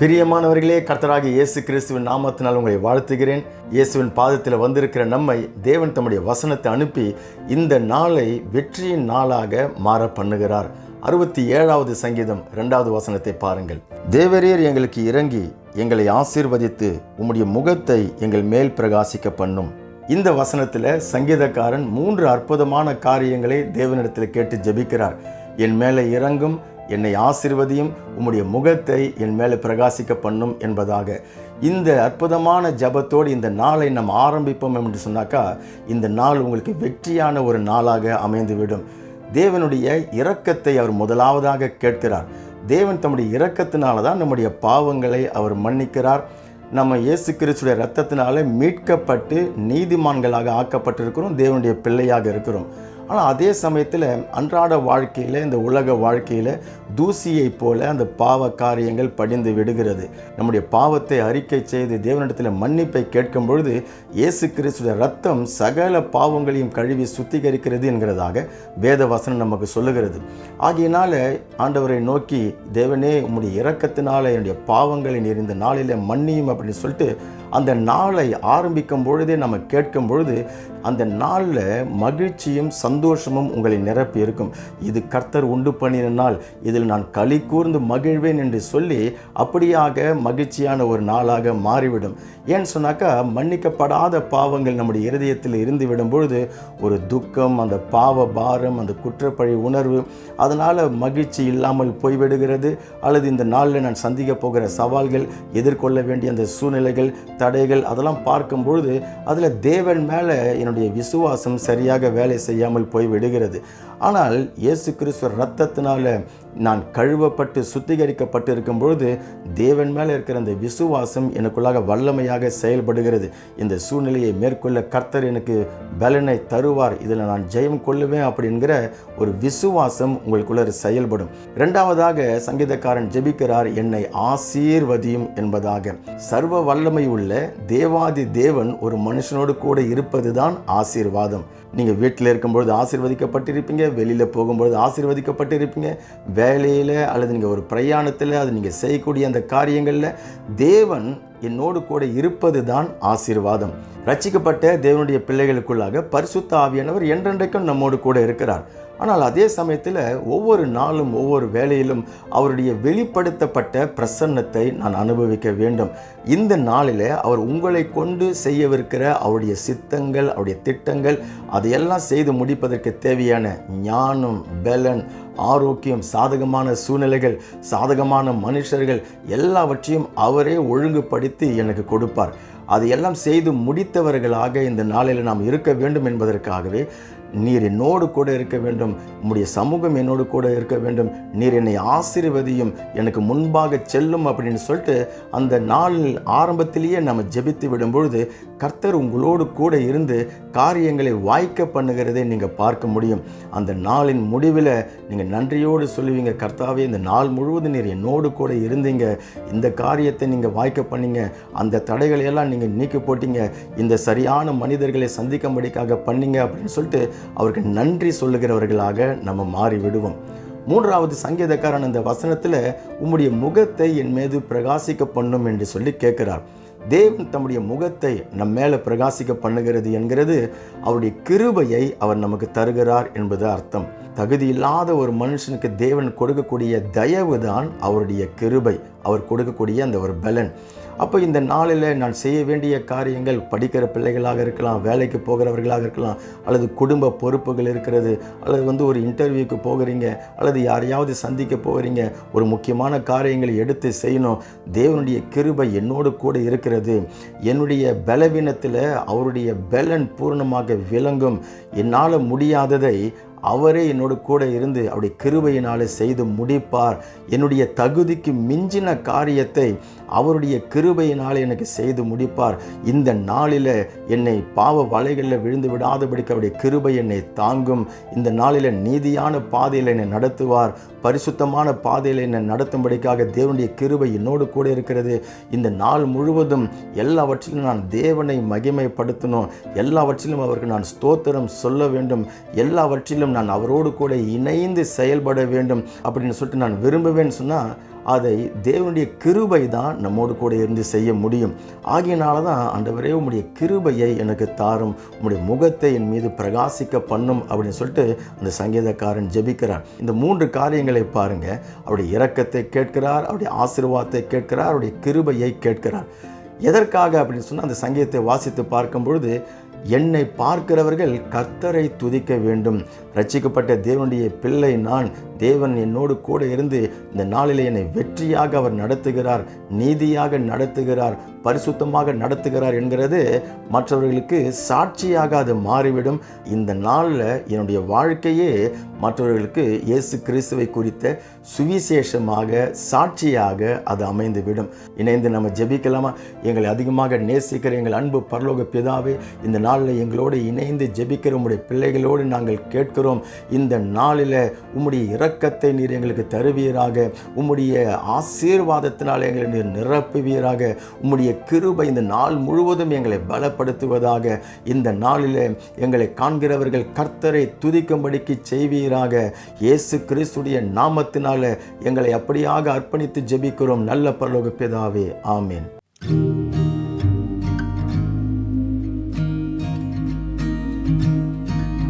பிரியமானவர்களே கர்த்தராகிய இயேசு கிறிஸ்துவின் நாமத்தினால் உங்களை வாழ்த்துகிறேன். இயேசுவின் பாதத்தில் வந்திருக்கிற நம்மை தேவன் தம்முடைய வசனத்தை அனுப்பி இந்த நாளை வெற்றியின் நாளாக மாற பண்ணுகிறார். அறுபத்தி ஏழாவது சங்கீதம் இரண்டாவது வசனத்தை பாருங்கள். தேவரீர் எங்களுக்கு இறங்கி எங்களை ஆசீர்வதித்து உம்முடைய முகத்தை எங்கள் மேல் பிரகாசிக்க பண்ணும். இந்த வசனத்தில் சங்கீதக்காரன் மூன்று அற்புதமான காரியங்களை தேவனிடத்தில் கேட்டு ஜெபிக்கிறார். என் மேலே இறங்கும் என்னை ஆசிர்வதியும் உம்முடைய முகத்தை என் மேலே பிரகாசிக்க பண்ணும் என்பதாக. இந்த அற்புதமான ஜபத்தோடு இந்த நாளை நாம் ஆரம்பிப்போம் என்று சொன்னாக்கா இந்த நாள் உங்களுக்கு வெற்றியான ஒரு நாளாக அமைந்துவிடும். தேவனுடைய இரக்கத்தை அவர் முதலாவதாக கேட்கிறார். தேவன் தம்முடைய இரக்கத்தினால தான் நம்முடைய பாவங்களை அவர் மன்னிக்கிறார். நம்ம இயேசு கிறிஸ்துடைய ரத்தத்தினால மீட்கப்பட்டு நீதிமான்களாக ஆக்கப்பட்டிருக்கிறோம். தேவனுடைய பிள்ளையாக இருக்கிறோம். ஆனால் அதே சமயத்தில் அன்றாட வாழ்க்கையில் இந்த உலக வாழ்க்கையில் தூசியைப் போல அந்த பாவ காரியங்கள் படிந்து விடுகிறது. நம்முடைய பாவத்தை அறிக்கை செய்து தேவனிடத்தில் மன்னிப்பை கேட்கும் பொழுது இயேசு கிறிஸ்துடைய ரத்தம் சகல பாவங்களையும் கழுவி சுத்திகரிக்கிறது என்கிறதாக வேத வசனம் நமக்கு சொல்லுகிறது. ஆகையினால ஆண்டவரை நோக்கி தேவனே உம்முடைய இறக்கத்தினால என்னுடைய பாவங்களை நீர் இந்த நாளில் மன்னியும் அப்படின்னு சொல்லிட்டு அந்த நாளை ஆரம்பிக்கும் பொழுதே நம்ம கேட்கும் பொழுது அந்த நாளில் மகிழ்ச்சியும் சந்தோஷமும் உங்களை நிரப்பி இருக்கும். இது கர்த்தர் உண்டு பண்ணின நாள். இதில் நான் களி கூர்ந்து மகிழ்வேன் என்று சொல்லி அப்படியாக மகிழ்ச்சியான ஒரு நாளாக மாறிவிடும். ஏன்னு சொன்னாக்கா மன்னிக்கப்படாத பாவங்கள் நம்முடைய இருதயத்தில் இருந்து விடும்பொழுது ஒரு துக்கம் அந்த பாவ பாரம் அந்த குற்றப்பழி உணர்வு அதனால் மகிழ்ச்சி இல்லாமல் போய்விடுகிறது. அல்லது இந்த நாளில் நான் சந்திக்க போகிற சவால்கள் எதிர்கொள்ள வேண்டிய அந்த சூழ்நிலைகள் தடைகள் அதெல்லாம் பார்க்கும் பொழுது அதில் தேவன் மேலே என்னுடைய விசுவாசம் சரியாக வேலை செய்யாமல் போய் விடுகிறது. ஆனால் இயேசு கிறிஸ்துவ ரத்தத்தினால நான் கழுவப்பட்டு சுத்திகரிக்கப்பட்டு இருக்கும் பொழுது தேவன் மேலே இருக்கிற அந்த விசுவாசம் எனக்குள்ளாக வல்லமையாக செயல்படுகிறது. இந்த சூழ்நிலையை மேற்கொள்ள கர்த்தர் எனக்கு பலனை தருவார். இதில் நான் ஜெயம் கொள்ளுவேன் அப்படிங்கிற ஒரு விசுவாசம் உங்களுக்குள்ள செயல்படும். இரண்டாவதாக சங்கீதக்காரன் ஜெபிக்கிறார் என்னை ஆசீர்வதியும் என்பதாக. சர்வ வல்லமை உள்ள தேவாதி தேவன் ஒரு மனுஷனோடு கூட இருப்பது தான் ஆசீர்வாதம். நீங்கள் வீட்டில் இருக்கும்பொழுது ஆசீர்வதிக்கப்பட்டிருப்பீங்க வெளியில் போகும்பொழுது ஆசீர்வதிக்கப்பட்டிருப்பீங்க வேலையில் அல்லது நீங்கள் ஒரு பிரயாணத்தில் அது நீங்கள் செய்யக்கூடிய அந்த காரியங்களில் தேவன் என்னோடு கூட இருப்பது தான் ஆசீர்வாதம். ரட்சிக்கப்பட்ட தேவனுடைய பிள்ளைகளுக்குள்ளாக பரிசுத்த ஆவியானவர் என்றென்றைக்கும் நம்மோடு கூட இருக்கிறார். ஆனால் அதே சமயத்தில் ஒவ்வொரு நாளும் ஒவ்வொரு வேலையிலும் அவருடைய வெளிப்படுத்தப்பட்ட பிரசன்னத்தை நான் அனுபவிக்க வேண்டும். இந்த நாளில் அவர் உங்களை கொண்டு செய்யவிருக்கிற அவருடைய சித்தங்கள் அவருடைய திட்டங்கள் அதையெல்லாம் செய்து முடிப்பதற்கு தேவையான ஞானம் பலன் ஆரோக்கியம் சாதகமான சூழ்நிலைகள் சாதகமான மனுஷர்கள் எல்லாவற்றையும் அவரே ஒழுங்குபடுத்தி எனக்கு கொடுப்பார். அதையெல்லாம் செய்து முடித்தவர்களாக இந்த நாளில் நாம் இருக்க வேண்டும் என்பதற்காகவே நீர் என்னோடு கூட இருக்க வேண்டும். உம்முடைய சமூகம் என்னோடு கூட இருக்க வேண்டும். நீர் என்னை ஆசீர்வதியும் எனக்கு முன்பாக செல்லும் அப்படின்னு சொல்லிட்டு அந்த நாளில் ஆரம்பத்திலேயே நம்ம ஜெபித்து விடும் பொழுது கர்த்தர் உங்களோடு கூட இருந்து காரியங்களை வாய்க்க பண்ணுகிறதை நீங்கள் பார்க்க முடியும். அந்த நாளின் முடிவில் நீங்கள் நன்றியோடு சொல்லுவீங்க கர்த்தாவே இந்த நாள் முழுவதும் நீர் என்னோடு கூட இருந்தீங்க. இந்த காரியத்தை நீங்கள் வாய்க்க பண்ணீங்க. அந்த தடைகளையெல்லாம் நீங்கள் நீக்கி போட்டீங்க. இந்த சரியான மனிதர்களை சந்திக்கும்படிக்காக பண்ணீங்க அப்படின்னு சொல்லிட்டு அவருக்கு நன்றி சொல்லுகிறவர்களாக நம்ம மாறி விடுவோம் மூன்றாவது சங்கீதக்காரன் அந்த வசனத்தில் உம்முடைய முகத்தை என் மீது பிரகாசிக்க பண்ணும் என்று சொல்லி கேட்கிறார். தேவன் தம்முடைய முகத்தை நம் மேலே பிரகாசிக்க பண்ணுகிறது என்கிறது அவருடைய கிருபையை அவர் நமக்கு தருகிறார் என்பது அர்த்தம். தகுதி இல்லாத ஒரு மனுஷனுக்கு தேவன் கொடுக்கக்கூடிய தயவு தான் அவருடைய கிருபை. அவர் கொடுக்கக்கூடிய அந்த ஒரு பலன். அப்போ இந்த நாளில் நான் செய்ய வேண்டிய காரியங்கள் படிக்கிற பிள்ளைகளாக இருக்கலாம் வேலைக்கு போகிறவர்களாக இருக்கலாம் அல்லது குடும்ப பொறுப்புகள் இருக்கிறது அல்லது வந்து ஒரு இன்டர்வியூக்கு போகிறீங்க அல்லது யாரையாவது சந்திக்க போகிறீங்க ஒரு முக்கியமான காரியங்களை எடுத்து செய்யணும். தேவனுடைய கிருபை என்னோடு கூட இருக்கிறது. என்னுடைய பலவீனத்தில் அவருடைய பலன் பூர்ணமாக விளங்கும். என்னால் முடியாததை அவரே என்னோடு கூட இருந்து அவருடைய கிருபையினாலே செய்து முடிப்பார். என்னுடைய தகுதிக்கு மிஞ்சின காரியத்தை அவருடைய கிருபையினால் எனக்கு செய்து முடிப்பார். இந்த நாளில் என்னை பாவ வலைகளில் விழுந்து விடாதபடிக்கு அவருடைய கிருபை என்னை தாங்கும். இந்த நாளில் நீதியான பாதையில் என்னை நடத்துவார். பரிசுத்தமான பாதையில் என்னை நடத்தும்படிக்காக தேவனுடைய கிருபை என்னோடு கூட இருக்கிறது. இந்த நாள் முழுவதும் எல்லாவற்றிலும் நான் தேவனை மகிமைப்படுத்தணும். எல்லாவற்றிலும் அவருக்கு நான் ஸ்தோத்திரம் சொல்ல வேண்டும். எல்லாவற்றிலும் நான் அவரோடு கூட இணைந்து செயல்பட வேண்டும் அப்படின்னு சொல்லிட்டு நான் விரும்புவேன்னு சொன்னால் அதை தேவனுடைய கிருபை தான் நம்மோடு கூட இருந்து செய்ய முடியும். ஆகியனால தான் ஆண்டவரே உம்முடைய கிருபையை எனக்கு தாரும். உம்முடைய முகத்தை என் மீது பிரகாசிக்க பண்ணும் அப்படின்னு சொல்லிட்டு அந்த சங்கீதக்காரன் ஜெபிக்கிறார். இந்த மூன்று காரியங்களை பாருங்க. அவருடைய இரக்கத்தை கேட்கிறார் அவருடைய ஆசீர்வாதத்தை கேட்கிறார் அவருடைய கிருபையை கேட்கிறார். எதற்காக அப்படின்னு சொன்னால் அந்த சங்கீதத்தை வாசித்து பார்க்கும் பொழுது என்னை பார்க்கிறவர்கள் கர்த்தரை துதிக்க வேண்டும். ரட்சிக்கப்பட்ட தேவனுடைய பிள்ளை நான் தேவன் என்னோடு கூட இருந்து இந்த நாளில் என்னை வெற்றியாக அவர் நடத்துகிறார் நீதியாக நடத்துகிறார் பரிசுத்தமாக நடத்துகிறார் என்கிறது மற்றவர்களுக்கு சாட்சியாக அது மாறிவிடும். இந்த நாளில் என்னுடைய வாழ்க்கையே மற்றவர்களுக்கு இயேசு கிறிஸ்துவை குறித்த சுவிசேஷமாக சாட்சியாக அது அமைந்துவிடும். இணைந்து நம்ம ஜெபிக்கலாமா? எங்களை அதிகமாக நேசிக்கிற எங்கள் அன்பு பரலோக பிதாவே இந்த நாளில் எங்களோடு இணைந்து ஜெபிக்கிற உங்களுடைய பிள்ளைகளோடு நாங்கள் கேட்கிறோம். இந்த நாளில் உம்முடைய இற இரக்கத்தை நீர் எங்களுக்கு தருவீராக. உம்முடைய ஆசீர்வாதத்தினால் எங்களை நீர் நிரப்புவீராக. உம்முடைய கிருபை இந்த நாள் முழுவதும் எங்களை பலப்படுத்துவதாக. இந்த நாளில் எங்களை காண்கிறவர்கள் கர்த்தரை துதிக்கும்படிக்கு செய்வீராக. இயேசு கிறிஸ்துடைய நாமத்தினால எங்களை அப்படியாக அர்ப்பணித்து ஜெபிக்கிறோம். நல்ல பரலோக பிதாவே. ஆமேன்.